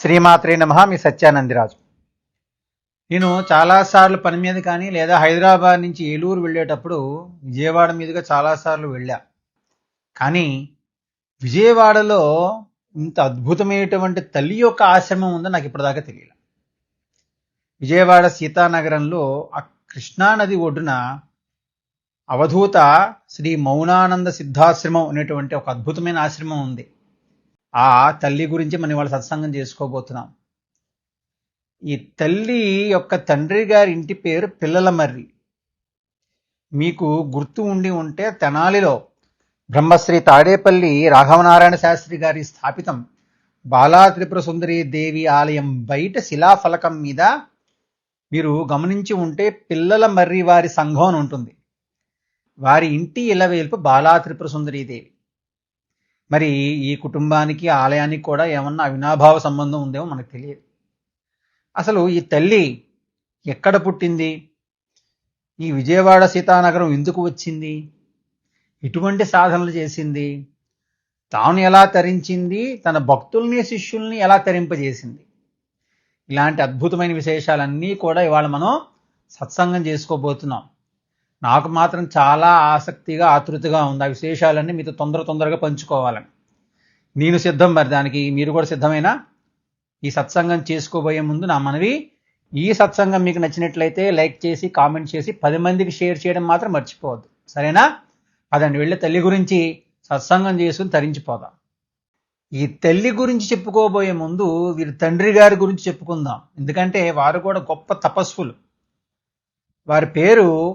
శ్రీమాత్రే నమ మీ సత్యానందిరాజు. నేను చాలాసార్లు పని మీద కానీ లేదా హైదరాబాద్ నుంచి ఏలూరు వెళ్ళేటప్పుడు విజయవాడ మీదుగా చాలాసార్లు వెళ్ళా. కానీ విజయవాడలో ఇంత అద్భుతమైనటువంటి తల్లి యొక్క ఆశ్రమం ఉందో నాకు ఇప్పటిదాకా తెలియలే. విజయవాడ సీతానగరంలో ఆ కృష్ణానది ఒడ్డున అవధూత శ్రీ మౌనానంద సిద్ధాశ్రమం అనేటువంటి ఒక అద్భుతమైన ఆశ్రమం ఉంది. ఆ తల్లి గురించి మనం ఇవాళ సత్సంగం చేసుకోబోతున్నాం. ఈ తల్లి యొక్క తండ్రి గారి ఇంటి పేరు పిల్లల మర్రి మీకు గుర్తు ఉండి ఉంటే తెనాలిలో బ్రహ్మశ్రీ తాడేపల్లి రాఘవనారాయణ శాస్త్రి గారి స్థాపితం బాలా త్రిపుర సుందరి దేవి ఆలయం బయట శిలాఫలకం మీద మీరు గమనించి ఉంటే పిల్లల మర్రి వారి సంఘం ఉంటుంది. వారి ఇంటి ఇలవేల్పు బాలా త్రిపుర సుందరి దేవి. మరి ఈ కుటుంబానికి ఆలయానికి కూడా ఏమన్నా అవినాభావ సంబంధం ఉందేమో మనకు తెలియదు. అసలు ఈ తల్లి ఎక్కడ పుట్టింది? ఈ విజయవాడ సీతానగరం ఎందుకు వచ్చింది? ఇటువంటి సాధనలు చేసింది. తాను ఎలా తరించింది? తన భక్తుల్ని శిష్యుల్ని ఎలా తరింపజేసింది? ఇలాంటి అద్భుతమైన విశేషాలన్నీ కూడా ఇవాళ మనం సత్సంగం చేసుకోబోతున్నాం. నాకు మాత్రం చాలా ఆసక్తిగా ఆతృతగా ఉంది. ఆ విశేషాలన్నీ మీతో తొందర తొందరగా పంచుకోవాలని. నేను సిద్ధం మరి దానికి మీరు కూడా సిద్ధమైనా? ఈ సత్సంగం చేసుకోబోయే ముందు నా మనవి ఈ సత్సంగం మీకు నచ్చినట్లయితే లైక్ చేసి కామెంట్ చేసి పది మందికి షేర్ చేయడం మాత్రం మర్చిపోవద్దు. సరేనా? అదండి వెళ్ళే తల్లి గురించి సత్సంగం చేసుకుని తరించిపోదాం. ఈ తల్లి గురించి చెప్పుకోబోయే ముందు వీరి తండ్రి గారి గురించి చెప్పుకుందాం. ఎందుకంటే వారు కూడా గొప్ప తపస్సులు. వారి పేరు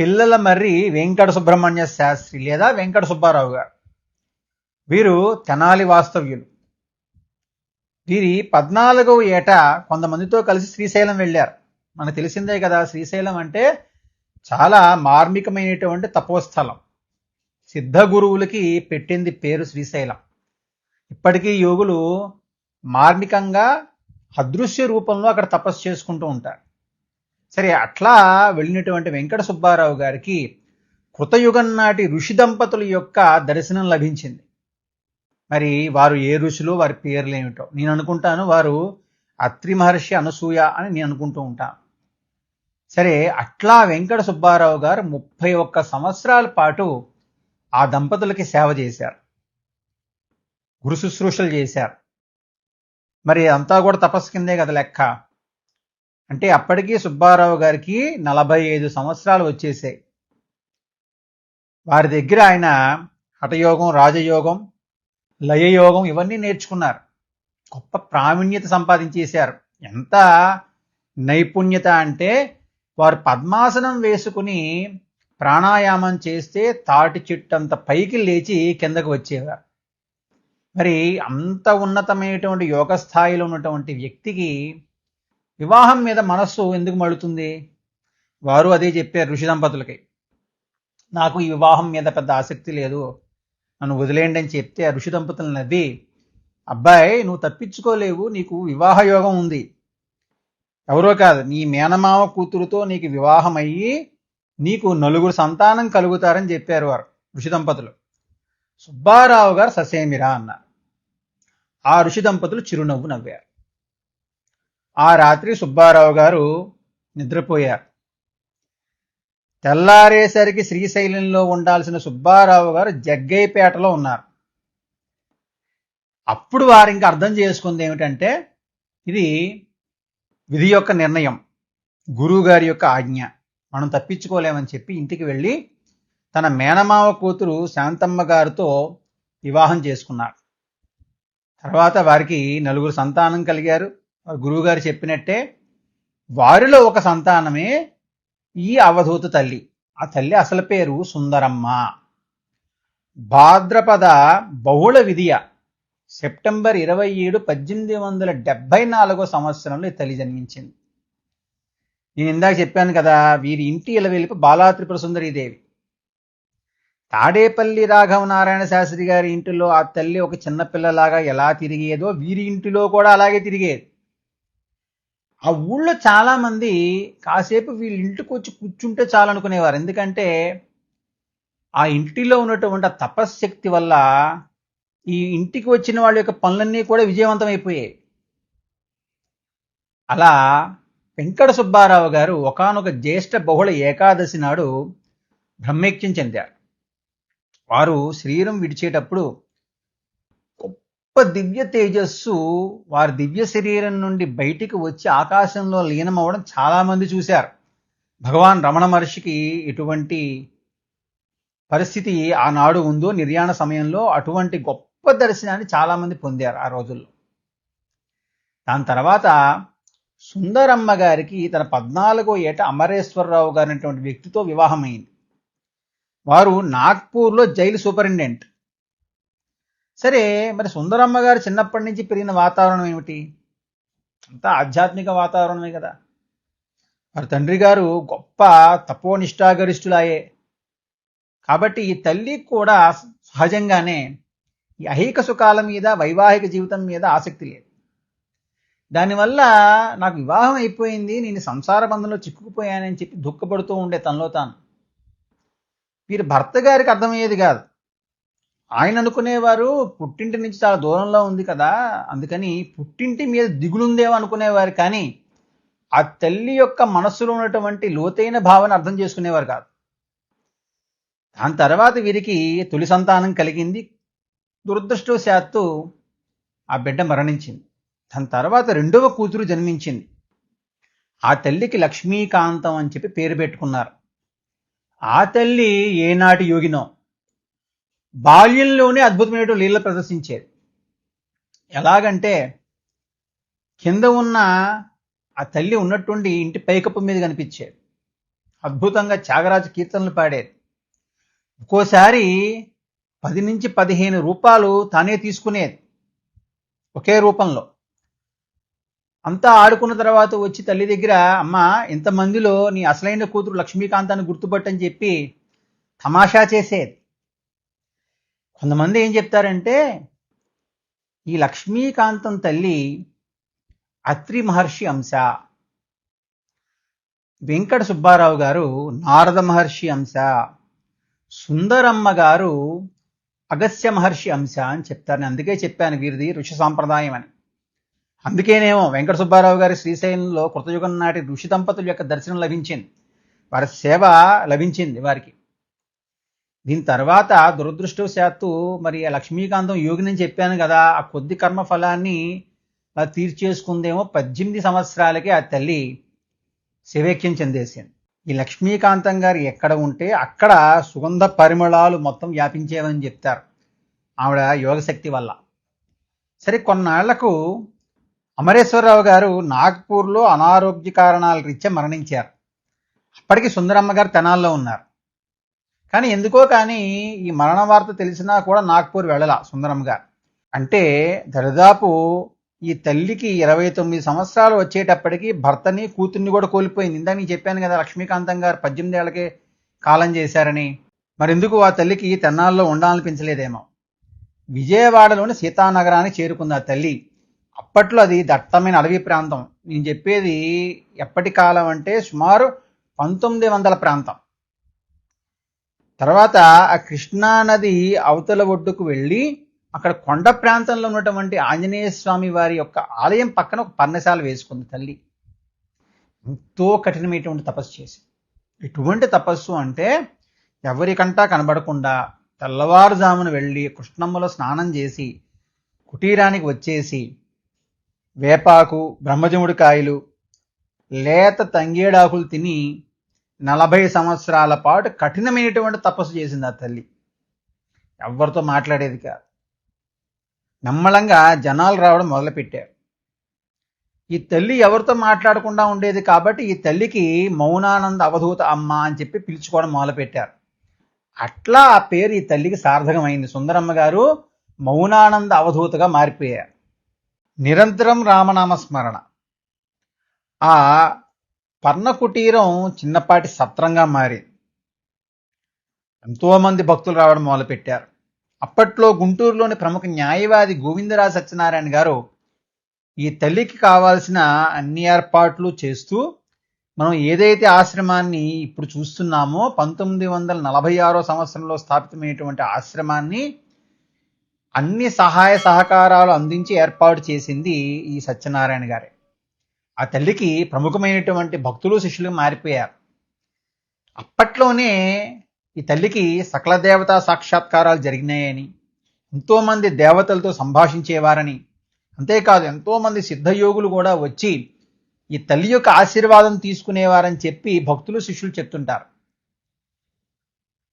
పిల్లల మర్రి వెంకట సుబ్రహ్మణ్య శాస్త్రి లేదా వెంకట సుబ్బారావు గారు. వీరు తెనాలి వాస్తవ్యులు. వీరి పద్నాలుగవ ఏట కొంతమందితో కలిసి శ్రీశైలం వెళ్ళారు. మనకు తెలిసిందే కదా శ్రీశైలం అంటే చాలా మార్మికమైనటువంటి తపోస్థలం. సిద్ధ గురువులకి పెట్టింది పేరు శ్రీశైలం. ఇప్పటికీ యోగులు మార్మికంగా అదృశ్య రూపంలో అక్కడ తపస్సు చేసుకుంటూ ఉంటారు. సరే అట్లా వెళ్ళినటువంటి వెంకట సుబ్బారావు గారికి కృతయుగం నాటి ఋషి దంపతుల యొక్క దర్శనం లభించింది. మరి వారు ఏ ఋషులు వారి పేర్లు ఏమిటో. నేను అనుకుంటాను వారు అత్రి మహర్షి అనసూయ అని నేను అనుకుంటూ ఉంటాను. సరే అట్లా వెంకట సుబ్బారావు గారు ముప్పై ఒక్క సంవత్సరాల పాటు ఆ దంపతులకి సేవ చేశారు. గురు శుశ్రూషలు చేశారు. మరి అంతా కూడా తపస్సు కిందే కదా లెక్క. అంటే అప్పటికీ సుబ్బారావు గారికి నలభై ఐదు సంవత్సరాలు వచ్చేసాయి. వారి దగ్గర ఆయన హఠయోగం రాజయోగం లయయోగం ఇవన్నీ నేర్చుకున్నారు. గొప్ప ప్రావీణ్యత సంపాదించేశారు. ఎంత నైపుణ్యత అంటే వారు పద్మాసనం వేసుకుని ప్రాణాయామం చేస్తే తాటి చెట్టంత పైకి లేచి కిందకు వచ్చేవారు. మరి అంత ఉన్నతమైనటువంటి యోగ స్థాయిలో ఉన్నటువంటి వ్యక్తికి వివాహం మీద మనస్సు ఎందుకు మడుతుంది? వారు అదే చెప్పారు ఋషి దంపతులకి. నాకు ఈ వివాహం మీద పెద్ద ఆసక్తి లేదు. నన్ను వదిలేయండి అని చెప్తే ఆ ఋషి దంపతులు నవ్వి అబ్బాయి నువ్వు తప్పించుకోలేవు నీకు వివాహ యోగం ఉంది. ఎవరో కాదు నీ మేనమామ కూతురుతో నీకు వివాహం అయ్యి నీకు నలుగురు సంతానం కలుగుతారని చెప్పారు వారు ఋషి దంపతులు. సుబ్బారావు గారు ససేమిరా అన్నారు. ఆ ఋషి దంపతులు చిరునవ్వు నవ్వారు. ఆ రాత్రి సుబ్బారావు గారు నిద్రపోయారు. తెల్లారేసరికి శ్రీశైలంలో ఉండాల్సిన సుబ్బారావు గారు జగ్గైపేటలో ఉన్నారు. అప్పుడు వారు ఇంకా అర్థం చేసుకుంది ఏమిటంటే ఇది విధి యొక్క నిర్ణయం గురువు గారి యొక్క ఆజ్ఞ. మనం తప్పించుకోలేమని చెప్పి ఇంటికి వెళ్ళి తన మేనమావ కూతురు శాంతమ్మ గారితో వివాహం చేసుకున్నారు. తర్వాత వారికి నలుగురు సంతానం కలిగారు. గురువుగారు చెప్పినట్టే వారిలో ఒక సంతానమే ఈ అవధూత తల్లి. ఆ తల్లి అసలు పేరు సుందరమ్మ. భాద్రపద బహుళ విధియ సెప్టెంబర్ ఇరవై ఏడు పద్దెనిమిది వందల డెబ్బై నాలుగో సంవత్సరంలో ఈ తల్లి జన్మించింది. నేను ఇందాక చెప్పాను కదా వీరి ఇంటి ఇలవెలిపి బాలాత్రిపుర సుందరీదేవి. తాడేపల్లి రాఘవ నారాయణ శాస్త్రి గారి ఇంటిలో ఆ తల్లి ఒక చిన్నపిల్లలాగా ఎలా తిరిగేదో వీరి ఇంటిలో కూడా అలాగే తిరిగేది. ఆ ఊళ్ళో చాలామంది కాసేపు వీళ్ళ ఇంటికి వచ్చి కూర్చుంటే చాలనుకునేవారు ఎందుకంటే ఆ ఇంటిలో ఉన్నటువంటి తపశ్శక్తి వల్ల ఈ ఇంటికి వచ్చిన వాళ్ళ యొక్క పనులన్నీ కూడా విజయవంతం అయిపోయాయి అలా వెంకట సుబ్బారావు గారు ఒకానొక జ్యేష్ఠ బహుళ ఏకాదశి నాడు బ్రహ్మైక్యం చెందారు. వారు శరీరం విడిచేటప్పుడు గొప్ప దివ్య తేజస్సు వారి దివ్య శరీరం నుండి బయటికి వచ్చి ఆకాశంలో లీనమవడం చాలామంది చూశారు. భగవాన్ రమణ మహర్షికి ఇటువంటి పరిస్థితి ఆనాడు ఉందో నిర్యాణ సమయంలో అటువంటి గొప్ప దర్శనాన్ని చాలామంది పొందారు ఆ రోజుల్లో. దాని తర్వాత సుందరమ్మ గారికి తన పద్నాలుగో ఏట అమరేశ్వరరావు గారినటువంటి వ్యక్తితో వివాహమైంది. వారు నాగ్పూర్లో జైలు సూపరింటెండెంట్ సరే మరి సుందరమ్మ గారు చిన్నప్పటి నుంచి పెరిగిన వాతావరణం ఏమిటి? అంతా ఆధ్యాత్మిక వాతావరణమే కదా. వారి తండ్రి గారు గొప్ప తపోనిష్టాగరిష్ఠులాయే. కాబట్టి ఈ తల్లి కూడా సహజంగానే ఈ అహైక సుఖాల మీద వైవాహిక జీవితం మీద ఆసక్తి లేదు. దానివల్ల నాకు వివాహం అయిపోయింది నేను సంసార బంధంలో చిక్కుకుపోయానని చెప్పి దుఃఖపడుతూ ఉండే తనలో తాను. వీరి భర్త గారికి అర్థమయ్యేది కాదు. ఆయన అనుకునేవారు పుట్టింటి నుంచి చాలా దూరంలో ఉంది కదా అందుకని పుట్టింటి మీద దిగులుందేమో అనుకునేవారు కానీ ఆ తల్లి యొక్క మనస్సులో ఉన్నటువంటి లోతైన భావన అర్థం చేసుకునేవారు కాదు. దాని తర్వాత వీరికి తొలి సంతానం కలిగింది. దురదృష్టవశాత్తు ఆ బిడ్డ మరణించింది. దాని తర్వాత రెండవ కూతురు జన్మించింది. ఆ తల్లికి లక్ష్మీకాంతం అని చెప్పి పేరు పెట్టుకున్నారు. ఆ తల్లి ఏనాటి యోగినో? బాల్యంలోనే అద్భుతమైన లీల ప్రదర్శించేది. ఎలాగంటే కింద ఉన్న ఆ తల్లి ఉన్నట్టుండి ఇంటి పైకప్పు మీద కనిపించేది. అద్భుతంగా త్యాగరాజు కీర్తనలు పాడేది. ఒక్కోసారి పది నుంచి పదిహేను రూపాయలు తానే తీసుకునేది. ఒకే రూపంలో. అంతా ఆడుకున్న తర్వాత వచ్చి తల్లి దగ్గర అమ్మ ఇంతమందిలో నీ అసలైన కూతురు లక్ష్మీకాంతాన్ని గుర్తుపట్టని చెప్పి తమాషా చేసేది. కొంతమంది ఏం చెప్తారంటే ఈ లక్ష్మీకాంతం తల్లి అత్రి మహర్షి అంశ వెంకట సుబ్బారావు గారు నారద మహర్షి అంశ సుందరమ్మ గారు అగస్య మహర్షి అంశ అని చెప్తారని అందుకే చెప్పాను వీరిది ఋషి సాంప్రదాయం అని. అందుకేనేమో వెంకట సుబ్బారావు గారి శ్రీశైలంలో కృతయుగం నాటి ఋషి దంపతుల యొక్క దర్శనం లభించింది. వారి సేవ లభించింది వారికి. దీని తర్వాత దురదృష్టవశాత్తు మరి ఆ లక్ష్మీకాంతం యోగిని చెప్పాను కదా ఆ కొద్ది కర్మ ఫలాన్ని తీర్చేసుకుందేమో పద్దెనిమిది సంవత్సరాలకే ఆ తల్లి శివేక్యం చెందేసింది. ఈ లక్ష్మీకాంతం గారు ఎక్కడ ఉంటే అక్కడ సుగంధ పరిమళాలు మొత్తం వ్యాపించేవని చెప్తారు ఆవిడ యోగశక్తి వల్ల. సరే కొన్నాళ్ళకు అమరేశ్వరరావు గారు నాగ్పూర్లో అనారోగ్య కారణాల రీత్యా మరణించారు. అప్పటికి సుందరమ్మ గారు తెనాల్లో ఉన్నారు. కానీ ఎందుకో కానీ ఈ మరణ వార్త తెలిసినా కూడా నాగ్పూర్ వెళ్ళాల సుందరంగా గారు. అంటే దరిదాపు ఈ తల్లికి ఇరవై తొమ్మిది సంవత్సరాలు వచ్చేటప్పటికి భర్తని కూతుర్ని కూడా కోల్పోయింది. ఇందా నేను చెప్పాను కదా లక్ష్మీకాంతం గారు పద్దెనిమిది ఏళ్ళకే కాలం చేశారని. మరెందుకు ఆ తల్లికి తెన్నాల్లో ఉండాలనిపించలేదేమో? విజయవాడలోని సీతానగరానికి చేరుకుంది ఆ తల్లి. అప్పట్లో అది దట్టమైన అడవి ప్రాంతం. నేను చెప్పేది ఎప్పటి కాలం అంటే సుమారు పంతొమ్మిది వందల ప్రాంతం. తర్వాత ఆ కృష్ణానది అవతల ఒడ్డుకు వెళ్ళి అక్కడ కొండ ప్రాంతంలో ఉన్నటువంటి ఆంజనేయ స్వామి వారి యొక్క ఆలయం పక్కన ఒక పర్ణశాల వేసుకుంది తల్లి. ఎంతో కఠినమైనటువంటి తపస్సు చేసి ఎటువంటి తపస్సు అంటే ఎవరికంటా కనబడకుండా తెల్లవారుజామున వెళ్ళి కృష్ణమ్మలో స్నానం చేసి కుటీరానికి వచ్చేసి వేపాకు బ్రహ్మజముడి కాయలు లేత తంగేడాకులు తిని నలభై సంవత్సరాల పాటు కఠినమైనటువంటి తపస్సు చేసింది ఆ తల్లి. ఎవరితో మాట్లాడేది కాదు. నమ్మలంగా జనాలు రావడం మొదలుపెట్టారు. ఈ తల్లి ఎవరితో మాట్లాడకుండా ఉండేది కాబట్టి ఈ తల్లికి మౌనానంద అవధూత అమ్మ అని చెప్పి పిలుచుకోవడం మొదలుపెట్టారు. అట్లా ఆ పేరు ఈ తల్లికి సార్థకమైంది. సుందరమ్మ గారు మౌనానంద అవధూతగా మారిపోయారు. నిరంతరం రామనామ స్మరణ. ఆ పర్ణకుటీరం చిన్నపాటి సత్రంగా మారింది ఎంతోమంది భక్తులు రావడం మొదలుపెట్టారు. అప్పట్లో గుంటూరులోని ప్రముఖ న్యాయవాది గోవిందరాజ సత్యనారాయణ గారు ఈ తల్లికి కావాల్సిన అన్ని ఏర్పాట్లు చేస్తూ మనం ఏదైతే ఆశ్రమాన్ని ఇప్పుడు చూస్తున్నామో పంతొమ్మిది వందల నలభై ఆరో సంవత్సరంలో స్థాపితమైనటువంటి ఆశ్రమాన్ని అన్ని సహాయ సహకారాలు అందించి ఏర్పాటు చేసింది ఈ సత్యనారాయణ గారే. ఆ తల్లికి ప్రముఖమైనటువంటి భక్తులు శిష్యులు మారిపోయారు. అప్పట్లోనే ఈ తల్లికి సకల దేవతా సాక్షాత్కారాలు జరిగినాయని ఎంతోమంది దేవతలతో సంభాషించేవారని అంతేకాదు ఎంతోమంది సిద్ధయోగులు కూడా వచ్చి ఈ తల్లి యొక్క ఆశీర్వాదం తీసుకునేవారని చెప్పి భక్తులు శిష్యులు చెప్తుంటారు.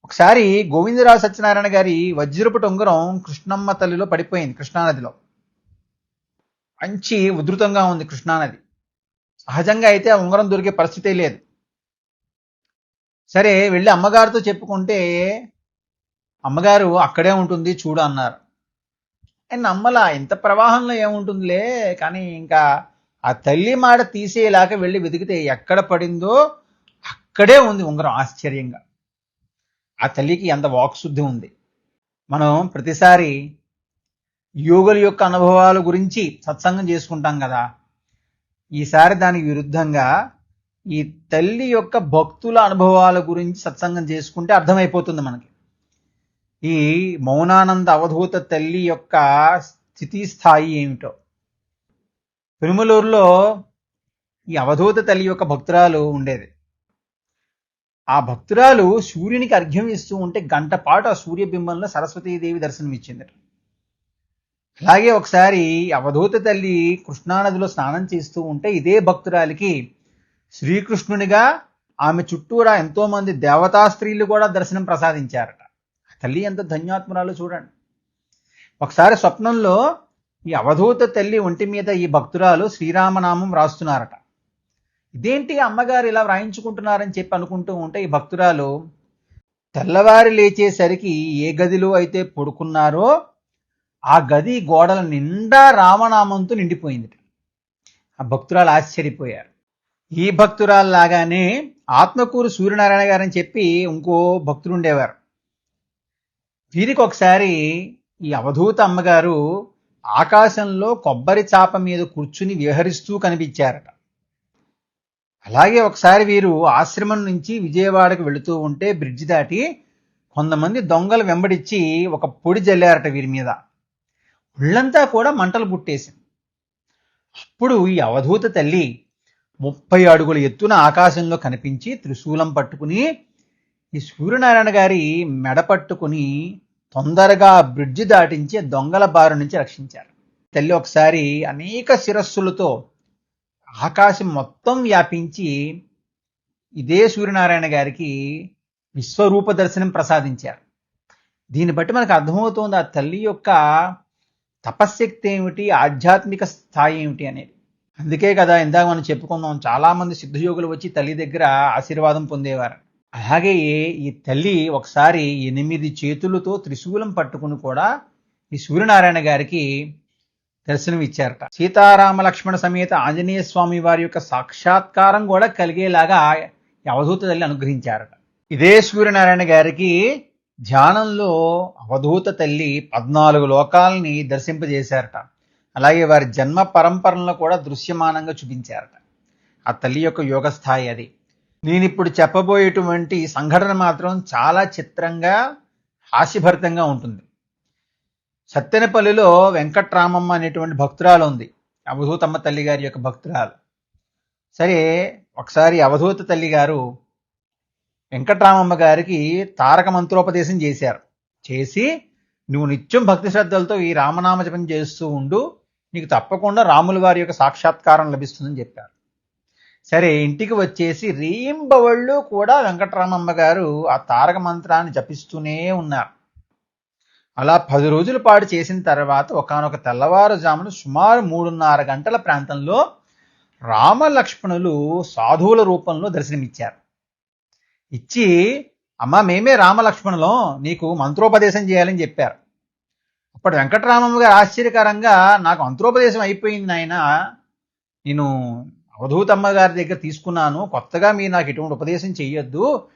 ఒకసారి గోవిందరావు సత్యనారాయణ గారి వజ్రపు టొంగరం కృష్ణమ్మ తల్లిలో పడిపోయింది కృష్ణానదిలో. మంచి ఉధృతంగా ఉంది కృష్ణానది. సహజంగా అయితే ఆ ఉంగరం దొరికే పరిస్థితే లేదు. సరే వెళ్ళి అమ్మగారితో చెప్పుకుంటే అమ్మగారు అక్కడే ఉంటుంది చూడు అన్నారు. అండ్ నమ్మలా ఇంత ప్రవాహంలో ఏముంటుందిలే కానీ ఇంకా ఆ తల్లి మాట తీసేలాగా వెళ్ళి వెతికితే ఎక్కడ పడిందో అక్కడే ఉంది ఉంగరం ఆశ్చర్యంగా. ఆ తల్లికి ఎంత వాక్శుద్ధి ఉంది. మనం ప్రతిసారి యోగుల యొక్క అనుభవాల గురించి సత్సంగం చేసుకుంటాం కదా ఈసారి దానికి విరుద్ధంగా ఈ తల్లి యొక్క భక్తుల అనుభవాల గురించి సత్సంగం చేసుకుంటే అర్థమైపోతుంది మనకి. ఈ మౌనానంద అవధూత తల్లి యొక్క స్థితి స్థాయి ఏమిటో. పెరుమలూరులో ఈ అవధూత తల్లి యొక్క భక్తురాలు ఉండేది. ఆ భక్తురాలు సూర్యునికి అర్ఘ్యం ఇస్తూ ఉంటే గంట పాటు ఆ సూర్యబింబంలో సరస్వతీదేవి దర్శనం ఇచ్చిందట అలాగే ఒకసారి అవధూత తల్లి కృష్ణానదిలో స్నానం చేస్తూ ఉంటే ఇదే భక్తురాలికి శ్రీకృష్ణునిగా ఆమె చుట్టూరా ఎంతోమంది దేవతా స్త్రీలు కూడా దర్శనం ప్రసాదించారట. ఆ తల్లి ఎంత ధన్యాత్మరాలు చూడండి. ఒకసారి స్వప్నంలో ఈ అవధూత తల్లి ఒంటి మీద ఈ భక్తురాలు శ్రీరామనామం రాస్తున్నారట. ఇదేంటి అమ్మగారు ఇలా వ్రాయించుకుంటున్నారని చెప్పి అనుకుంటూ ఉంటే ఈ భక్తురాలు తెల్లవారి లేచేసరికి ఏ గదిలో అయితే పడుకున్నారో ఆ గది గోడల నిండా రామనామంతో నిండిపోయింది ఆ భక్తురాలు ఆశ్చర్యపోయారు. ఈ భక్తురాలు లాగానే ఆత్మకూరు సూర్యనారాయణ గారని చెప్పి ఇంకో భక్తులు ఉండేవారు. వీరికి ఒకసారి ఈ అవధూత అమ్మగారు ఆకాశంలో కొబ్బరి చాప మీద కూర్చుని విహరిస్తూ కనిపించారట. అలాగే ఒకసారి వీరు ఆశ్రమం నుంచి విజయవాడకు వెళుతూ ఉంటే బ్రిడ్జి దాటి కొంతమంది దొంగలు వెంబడిచ్చి ఒక పొడి జల్లారట వీరి మీద. ఒళ్ళంతా కూడా మంటలు పుట్టేసింది అప్పుడు ఈ అవధూత తల్లి ముప్పై అడుగుల ఎత్తున ఆకాశంలో కనిపించి త్రిశూలం పట్టుకుని ఈ సూర్యనారాయణ గారి మెడ పట్టుకుని తొందరగా బ్రిడ్జి దాటించి దొంగల బారు నుంచి రక్షించారు. తల్లి ఒకసారి అనేక శిరస్సులతో ఆకాశం మొత్తం వ్యాపించి ఇదే సూర్యనారాయణ గారికి విశ్వరూప దర్శనం ప్రసాదించారు. దీన్ని బట్టి మనకు అర్థమవుతోంది ఆ తల్లి యొక్క తపశ్శక్తి ఏమిటి? ఆధ్యాత్మిక స్థాయి ఏమిటి అనేది. అందుకే కదా ఇందాక మనం చెప్పుకుందాం చాలా మంది సిద్ధయోగులు వచ్చి తల్లి దగ్గర ఆశీర్వాదం పొందేవారు. అలాగే ఈ తల్లి ఒకసారి ఎనిమిది చేతులతో త్రిశూలం పట్టుకుని కూడా ఈ సూర్యనారాయణ గారికి దర్శనం ఇచ్చారట. సీతారామ లక్ష్మణ సమేత ఆంజనేయ స్వామి వారి యొక్క సాక్షాత్కారం కూడా కలిగేలాగా ఈ అవధూత తల్లి అనుగ్రహించారట. ఇదే సూర్యనారాయణ గారికి ధ్యానంలో అవధూత తల్లి పద్నాలుగు లోకాలని దర్శింపజేశారట. అలాగే వారి జన్మ పరంపరలను కూడా దృశ్యమానంగా చూపించారట. ఆ తల్లి యొక్క యోగ స్థాయి అది. నేను ఇప్పుడు చెప్పబోయేటువంటి సంఘటన మాత్రం చాలా చిత్రంగా హాస్యభరితంగా ఉంటుంది. సత్తెనపల్లిలో వెంకట్రామమ్మ అనేటువంటి భక్తురాలు ఉంది. అవధూతమ్మ తల్లి గారి యొక్క భక్తురాలు. సరే ఒకసారి అవధూత తల్లి గారు వెంకట్రామమ్మ గారికి తారక మంత్రోపదేశం చేశారు. చేసి నువ్వు నిత్యం భక్తి శ్రద్ధలతో ఈ రామనామ జపం చేస్తూ ఉండు నీకు తప్పకుండా రాముల వారి యొక్క సాక్షాత్కారం లభిస్తుందని చెప్పారు. సరే ఇంటికి వచ్చేసి రీంబవళ్ళు కూడా వెంకటరామమ్మ గారు ఆ తారక మంత్రాన్ని జపిస్తూనే ఉన్నారు. అలా పది రోజుల పాటు చేసిన తర్వాత ఒకనొక తెల్లవారుజామున సుమారు మూడున్నర గంటల ప్రాంతంలో రామలక్ష్మణులు సాధువుల రూపంలో దర్శనమిచ్చారు. ఇచ్చి అమ్మ మేమే రామలక్ష్మణులం నీకు మంత్రోపదేశం చేయాలని చెప్పారు. అప్పుడు వెంకటరామమ్మ గారు ఆశ్చర్యకరంగా నాకు మంత్రోపదేశం అయిపోయింది నాయన. నేను అవధూతమ్మ గారి దగ్గర తీసుకున్నాను. కొత్తగా మీరు నాకు ఎటువంటి ఉపదేశం చెయ్యొద్దు.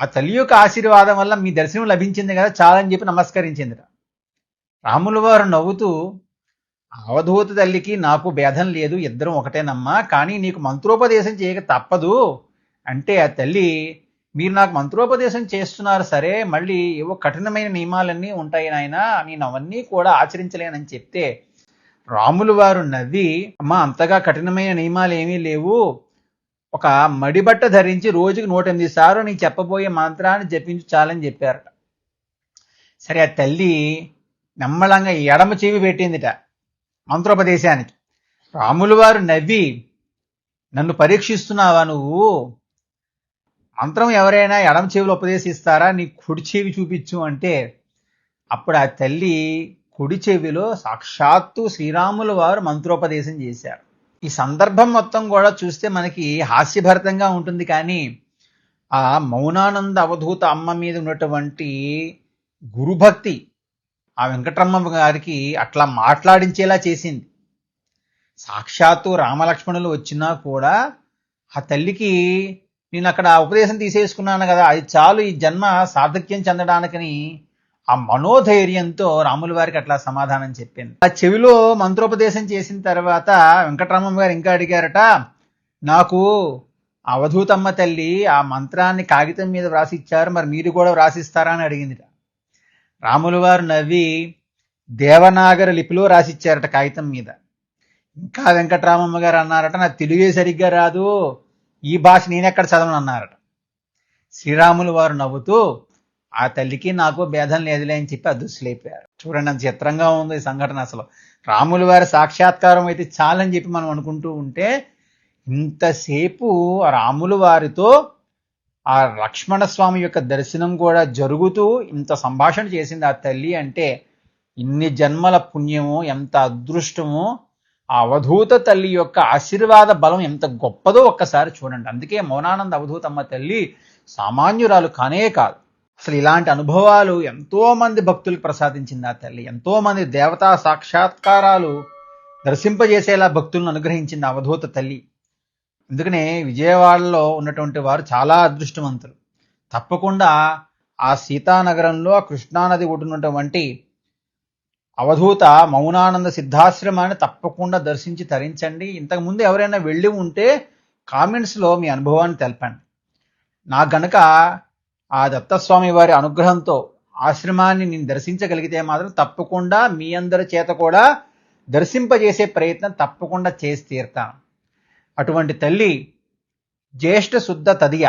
ఆ తల్లి యొక్క ఆశీర్వాదం వల్ల మీ దర్శనం లభించింది కదా చాలని చెప్పి నమస్కరించిందిట. రాముల వారు నవ్వుతూ అవధూత తల్లికి నాకు భేదం లేదు ఇద్దరం ఒకటేనమ్మా. కానీ నీకు మంత్రోపదేశం చేయక తప్పదు. అంటే ఆ తల్లి మీరు నాకు మంత్రోపదేశం చేస్తున్నారు సరే మళ్ళీ ఏవో కఠినమైన నియమాలన్నీ ఉంటాయి నాయన నేను అవన్నీ కూడా ఆచరించలేనని చెప్తే రాములు వారు నవ్వి అమ్మా అంతగా కఠినమైన నియమాలు ఏమీ లేవు. ఒక మడిబట్ట ధరించి రోజుకి నూట ఎనిమిది సార్లు నీ చెప్పబోయే మంత్రాన్ని జపించు చాలని చెప్పారట. సరే ఆ తల్లి నమ్మలంగా ఎడమ చెవి పెట్టిందిట మంత్రోపదేశానికి. రాములు వారు నవ్వి నన్ను పరీక్షిస్తున్నావా నువ్వు? మంత్రం ఎవరైనా ఎడమ చెవిలో ఉపదేశిస్తారా? నీ కుడి చెవి చూపించు అంటే అప్పుడు ఆ తల్లి కుడి చెవిలో సాక్షాత్తు శ్రీరాముల వారు మంత్రోపదేశం చేశారు. ఈ సందర్భం మొత్తం కూడా చూస్తే మనకి హాస్యభరితంగా ఉంటుంది. కానీ ఆ మౌనానంద అవధూత అమ్మ మీద ఉన్నటువంటి గురుభక్తి ఆ వెంకటరమ్మ గారికి అట్లా మాట్లాడించేలా చేసింది. సాక్షాత్తు రామలక్ష్మణులు వచ్చినా కూడా ఆ తల్లికి నేను అక్కడ ఉపదేశం తీసేసుకున్నాను కదా అది చాలు ఈ జన్మ సార్థక్యం చెందడానికని ఆ మనోధైర్యంతో రాముల వారికి అట్లా సమాధానం చెప్పింది ఆ చెవిలో మంత్రోపదేశం చేసిన తర్వాత వెంకటరామమ్మ గారు ఇంకా అడిగారట నాకు అవధూతమ్మ తల్లి ఆ మంత్రాన్ని కాగితం మీద వ్రాసిచ్చారు మరి మీరు కూడా వ్రాసిస్తారా? అని అడిగిందిట. రాములు వారు నవ్వి దేవనాగర లిపిలో రాసిచ్చారట కాగితం మీద. ఇంకా వెంకటరామమ్మ గారు అన్నారట నాకు తెలుగే సరిగ్గా రాదు ఈ భాష నేనెక్కడ చదవను అన్నారట. శ్రీరాములు వారు నవ్వుతూ ఆ తల్లికి నాకు భేదం లేదులే అని చెప్పి అదృశ్యలేపారు చూడండి అంత చిత్రంగా ఉంది ఈ సంఘటన అసలు. రాములు వారి సాక్షాత్కారం అయితే చాలని చెప్పి మనం అనుకుంటూ ఉంటే ఇంతసేపు ఆ వారితో ఆ లక్ష్మణ స్వామి యొక్క దర్శనం కూడా జరుగుతూ ఇంత సంభాషణ చేసింది ఆ తల్లి అంటే ఇన్ని జన్మల పుణ్యము ఎంత అదృష్టము ఆ అవధూత తల్లి యొక్క ఆశీర్వాద బలం ఎంత గొప్పదో ఒక్కసారి చూడండి. అందుకే మౌనానంద అవధూతమ్మ తల్లి సామాన్యురాలు కానే కాదు. అసలు ఇలాంటి అనుభవాలు ఎంతోమంది భక్తులకు ప్రసాదించింది ఆ తల్లి. ఎంతోమంది దేవతా సాక్షాత్కారాలు దర్శింపజేసేలా భక్తులను అనుగ్రహించింది అవధూత తల్లి. అందుకనే విజయవాడలో ఉన్నటువంటి వారు చాలా అదృష్టవంతులు. తప్పకుండా ఆ సీతానగరంలో ఆ కృష్ణానది ఒడ్డున్నటువంటి అవధూత మౌనానంద సిద్ధాశ్రమాన్ని తప్పకుండా దర్శించి తరించండి. ఇంతకుముందు ఎవరైనా వెళ్ళి ఉంటే కామెంట్స్లో మీ అనుభవాన్ని తెలపండి. నా గనక ఆ దత్తస్వామి వారి అనుగ్రహంతో ఆశ్రమాన్ని నేను దర్శించగలిగితే మాత్రం తప్పకుండా మీ అందరి చేత కూడా దర్శింపజేసే ప్రయత్నం తప్పకుండా చేసి తీరుతాను. అటువంటి తల్లి జ్యేష్ఠ శుద్ధ తదియ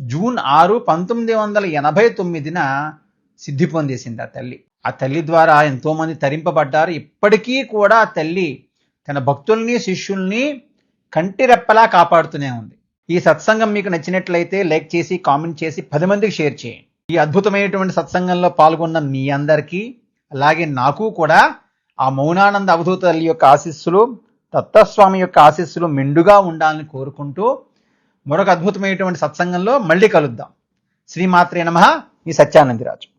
జూన్ ఆరు పంతొమ్మిది వందల ఎనభై తొమ్మిదిన సిద్ధి పొందేసింది ఆ తల్లి. ఆ తల్లి ద్వారా ఎంతోమంది తరింపబడ్డారు. ఇప్పటికీ కూడా ఆ తల్లి తన భక్తుల్ని శిష్యుల్ని కంటిరెప్పలా కాపాడుతూనే ఉంది. ఈ సత్సంగం మీకు నచ్చినట్లయితే లైక్ చేసి కామెంట్ చేసి పది మందికి షేర్ చేయండి. ఈ అద్భుతమైనటువంటి సత్సంగంలో పాల్గొన్న మీ అందరికీ అలాగే నాకు కూడా ఆ మౌనానంద అవధూత తల్లి యొక్క ఆశీస్సులు దత్తస్వామి యొక్క ఆశీస్సులు మెండుగా ఉండాలని కోరుకుంటూ మరొక అద్భుతమైనటువంటి సత్సంగంలో మళ్ళీ కలుద్దాం. శ్రీమాత్రే నమ. ఈ సత్యానందిరాజు.